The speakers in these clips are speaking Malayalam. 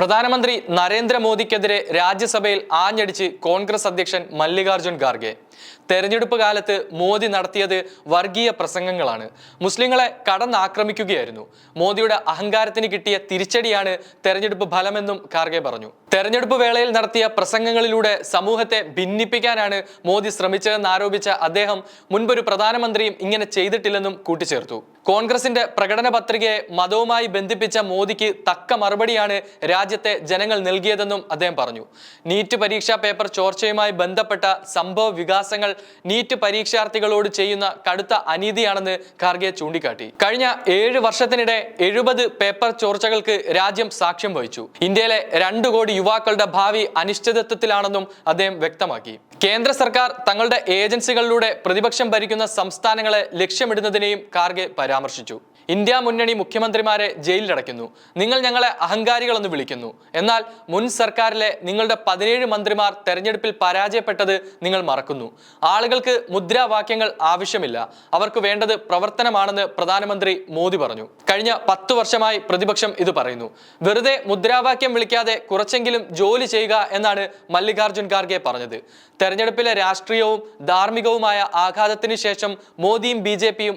പ്രധാനമന്ത്രി നരേന്ദ്രമോദിക്കെതിരെ രാജ്യസഭയിൽ ആഞ്ഞടിച്ച് കോൺഗ്രസ് അധ്യക്ഷൻ മല്ലികാർജുൻ ഖാർഗെ. തെരഞ്ഞെടുപ്പ് കാലത്ത് മോദി നടത്തിയത് വർഗീയ പ്രസംഗങ്ങളാണ്. മുസ്ലിങ്ങളെ കടന്നാക്രമിക്കുകയായിരുന്നു. മോദിയുടെ അഹങ്കാരത്തിന് കിട്ടിയ തിരിച്ചടിയാണ് തെരഞ്ഞെടുപ്പ് ഫലമെന്നും ഖാർഗെ പറഞ്ഞു. തെരഞ്ഞെടുപ്പ് വേളയിൽ നടത്തിയ പ്രസംഗങ്ങളിലൂടെ സമൂഹത്തെ ഭിന്നിപ്പിക്കാനാണ് മോദി ശ്രമിച്ചതെന്ന് ആരോപിച്ച അദ്ദേഹം മുൻപൊരു പ്രധാനമന്ത്രിയും ഇങ്ങനെ ചെയ്തിട്ടില്ലെന്നും കൂട്ടിച്ചേർത്തു. കോൺഗ്രസിന്റെ പ്രകടന പത്രികയെ മതവുമായി ബന്ധിപ്പിച്ച മോദിക്ക് തക്ക മറുപടിയാണ് രാജ്യത്തെ ജനങ്ങൾ നൽകിയതെന്നും അദ്ദേഹം പറഞ്ഞു. നീറ്റ് പരീക്ഷാ പേപ്പർ ചോർച്ചയുമായി ബന്ധപ്പെട്ട സംഭവ വികാസങ്ങൾ നീറ്റ് പരീക്ഷാർത്ഥികളോട് ചെയ്യുന്ന കടുത്ത അനീതിയാണെന്ന് ഖാർഗെ ചൂണ്ടിക്കാട്ടി. കഴിഞ്ഞ ഏഴ് വർഷത്തിനിടെ എഴുപത് പേപ്പർ ചോർച്ചകൾക്ക് രാജ്യം സാക്ഷ്യം വഹിച്ചു. ഇന്ത്യയിലെ രണ്ടു കോടി യുവാക്കളുടെ ഭാവി അനിശ്ചിതത്വത്തിലാണെന്നും അദ്ദേഹം വ്യക്തമാക്കി. കേന്ദ്ര സർക്കാർ തങ്ങളുടെ ഏജൻസികളിലൂടെ പ്രതിപക്ഷം ഭരിക്കുന്ന സംസ്ഥാനങ്ങളെ ലക്ഷ്യമിടുന്നതിനെയും ഖാർഗെ പരാമർശിച്ചു. ഇന്ത്യ മുന്നണി മുഖ്യമന്ത്രിമാരെ ജയിലിലടയ്ക്കുന്നു. നിങ്ങൾ ഞങ്ങളെ അഹങ്കാരികളെന്ന് വിളിക്കുന്നു. എന്നാൽ മുൻ സർക്കാരിലെ നിങ്ങളുടെ പതിനേഴ് മന്ത്രിമാർ തെരഞ്ഞെടുപ്പിൽ പരാജയപ്പെട്ടത് നിങ്ങൾ മറക്കുന്നു. ആളുകൾക്ക് മുദ്രാവാക്യങ്ങൾ ആവശ്യമില്ല. അവർക്ക് വേണ്ടത് പ്രവർത്തനമാണെന്ന് പ്രധാനമന്ത്രി മോദി പറഞ്ഞു. കഴിഞ്ഞ പത്ത് വർഷമായി പ്രതിപക്ഷം ഇത് പറയുന്നു. വെറുതെ മുദ്രാവാക്യം വിളിക്കാതെ കുറച്ചെങ്കിലും ജോലി ചെയ്യുക എന്നാണ് മല്ലികാർജുൻ ഖാർഗെ പറഞ്ഞത്. തെരഞ്ഞെടുപ്പിലെ രാഷ്ട്രീയവും ധാർമ്മികവുമായ ആഘാതത്തിന് ശേഷം മോദിയും ബി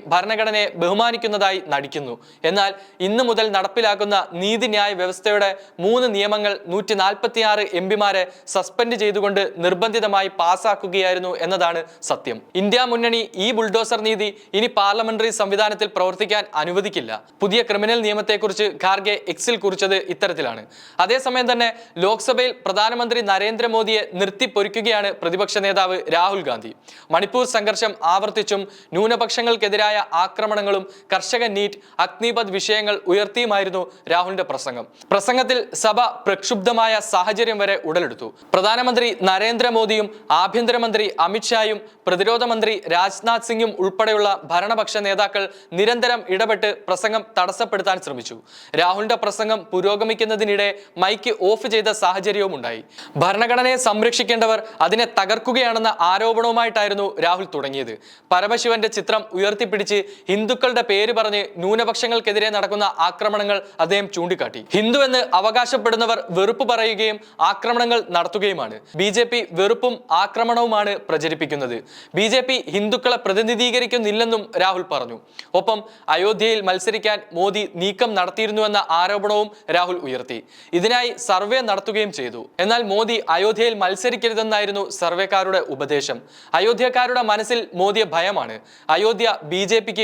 ഭരണഘടനയെ ബഹുമാനിക്കുന്നതായി നടിക്കുന്നു. എന്നാൽ ഇന്ന് മുതൽ നടപ്പിലാക്കുന്ന നീതിന്യായ വ്യവസ്ഥയുടെ മൂന്ന് നിയമങ്ങൾ നൂറ്റി നാൽപ്പത്തിയാറ് എം പിമാരെ സസ്പെൻഡ് ചെയ്തുകൊണ്ട് നിർബന്ധിതമായി പാസാക്കുകയായിരുന്നു എന്നതാണ് സത്യം. ഇന്ത്യ മുന്നണി ഈ ബുൾഡോസർ നീതി ഇനി പാർലമെന്ററി സംവിധാനത്തിൽ പ്രവർത്തിക്കാൻ അനുവദിക്കില്ല. പുതിയ ക്രിമിനൽ നിയമത്തെക്കുറിച്ച് ഖാർഗെ എക്സിൽ കുറിച്ചത് ഇത്തരത്തിലാണ്. അതേസമയം തന്നെ ലോക്സഭയിൽ പ്രധാനമന്ത്രി നരേന്ദ്രമോദിയെ നിർത്തിപ്പൊരിക്കുകയാണ് പ്രതിപക്ഷ നേതാവ് രാഹുൽ ഗാന്ധി. മണിപ്പൂർ സംഘർഷം ആവർത്തിച്ചും ന്യൂനപക്ഷങ്ങൾക്കെതിരായ ആക്രമണങ്ങളും കർഷക നീറ്റ് അഗ്നിപത് വിഷയങ്ങൾ ഉയർത്തിയുമായിരുന്നു രാഹുലിന്റെ പ്രസംഗം. പ്രസംഗത്തിൽ സഭ പ്രക്ഷുബ്ധമായ സാഹചര്യം വരെ ഉടലെടുത്തു. പ്രധാനമന്ത്രി നരേന്ദ്രമോദിയും ആഭ്യന്തരമന്ത്രി അമിത്ഷായും പ്രതിരോധ മന്ത്രി രാജ്നാഥ് സിംഗും ഉൾപ്പെടെയുള്ള ഭരണപക്ഷ നേതാക്കൾ നിരന്തരം ഇടപെട്ട് പ്രസംഗം തടസ്സപ്പെടുത്താൻ ശ്രമിച്ചു. രാഹുലിന്റെ പ്രസംഗം പുരോഗമിക്കുന്നതിനിടെ മൈക്ക് ഓഫ് ചെയ്ത സാഹചര്യവും ഉണ്ടായി. ഭരണഘടനയെ സംരക്ഷിക്കേണ്ടവർ അതിനെ തകർക്കുകയാണെന്ന ആരോപണവുമായിട്ടായിരുന്നു രാഹുൽ തുടങ്ങിയത്. പരമശിവന്റെ ചിത്രം ഉയർത്തിപ്പിടിച്ച് ഹിന്ദുക്കളുടെ പേര് പറഞ്ഞ് ന്യൂനപക്ഷങ്ങൾക്കെതിരെ നടക്കുന്ന ആക്രമണങ്ങൾ അദ്ദേഹം ചൂണ്ടിക്കാട്ടി. ഹിന്ദു എന്ന് അവകാശപ്പെടുന്നവർ വെറുപ്പ് പറയുകയും ആക്രമണങ്ങൾ നടത്തുകയുമാണ്. ബി ജെ പി വെറുപ്പും ആക്രമണവുമാണ് പ്രചരിപ്പിക്കുന്നത്. ബി ജെ പി ഹിന്ദുക്കളെ പ്രതിനിധീകരിക്കുന്നില്ലെന്നും രാഹുൽ പറഞ്ഞു. ഒപ്പം അയോധ്യയിൽ മത്സരിക്കാൻ മോദി നീക്കം നടത്തിയിരുന്നുവെന്ന ആരോപണവും രാഹുൽ ഉയർത്തി. ഇതിനായി സർവേ നടത്തുകയും ചെയ്തു. എന്നാൽ മോദി അയോധ്യയിൽ മത്സരിക്കരുതെന്നായിരുന്നു സർവേക്കാരുടെ ഉപദേശം. അയോധ്യക്കാരുടെ മനസ്സിൽ മോദിയെ ഭയമാണ്. അയോധ്യ ബി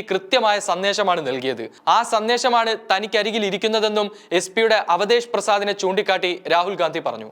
കൃത്യമായ സന്ദേശമാണ് നൽകിയത്. ആ സന്ദേശമാണ് തനിക്കരികിൽ ഇരിക്കുന്നതെന്നും എസ് പിയുടെ അവതേഷ് പ്രസാദിനെ ചൂണ്ടിക്കാട്ടി രാഹുൽ ഗാന്ധി പറഞ്ഞു.